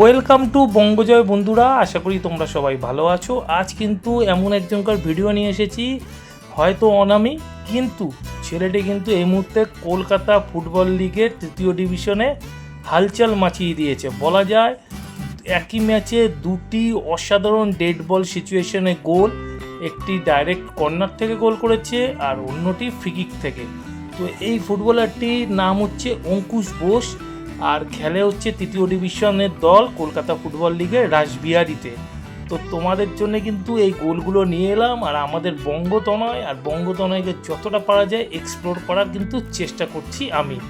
Welcome to বঙ্গজয় বন্ধুরা, আশা করি তোমরা সবাই ভালো আছো। আজ কিন্তু এমন একজনকার ভিডিও নিয়ে এসেছি, হয়তো অনামি, কিন্তু ছেলেটি কিন্তু এই মুহূর্তে কলকাতা ফুটবল লিগের তৃতীয় ডিভিশনে হালচাল মাচিয়ে দিয়েছে। বলা যায়, একই ম্যাচে দুটি অসাধারণ ডেড বল সিচুয়েশনে গোল, একটি ডাইরেক্ট কর্নার থেকে গোল করেছে আর অন্যটি ফ্রিকিক থেকে। তো এই ফুটবলারটির নাম হচ্ছে অঙ্কুশ বোস। আর খেলে হচ্ছে তৃতীয় ডিভিশনের দল কলকাতা ফুটবল লিগের রাসবিহারিতে। তো তোমাদের জন্য কিন্তু এই গোলগুলো নিয়ে এলাম, আর আমাদের বঙ্গতনয়, আর বঙ্গতনয়কে যতটা পারা যায় এক্সপ্লোর করার কিন্তু চেষ্টা করছি আমি।